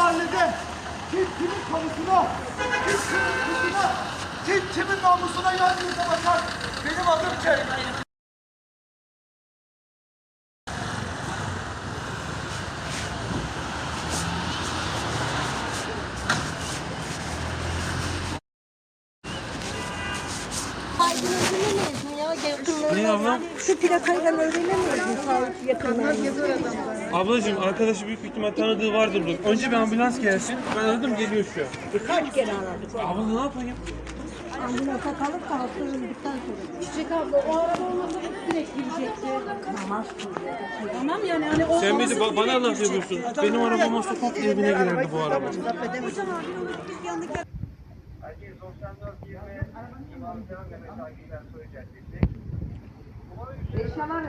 mahallede kim kimin kamusuna, kim kimin kızına, kim kimin namusuna yan yüze bakar. Benim adım? Yakınlarına. Ne ablam? Şu plakayla öğrenemeyiz mi? Sahip yakınlarına. Ablacığım arkadaşı büyük ihtimal tanıdığı vardır burada. Önce bir ambulans gelsin. Ben aradım geliyor şu an. Kaç kere aradık. Abla ne yapayım? Ambulansa kalıp da hasta öldükten sonra. Çiçek abla o araba olmasa direkt girecekti. Namaz Tamam yani hani o Sen de ba- bana laf yapıyorsun. Benim arabam olsa komple evine girerdi bu araba. Herkes 94 20 İmam Sinan Mehmet Soy Caddesi. Eşyalar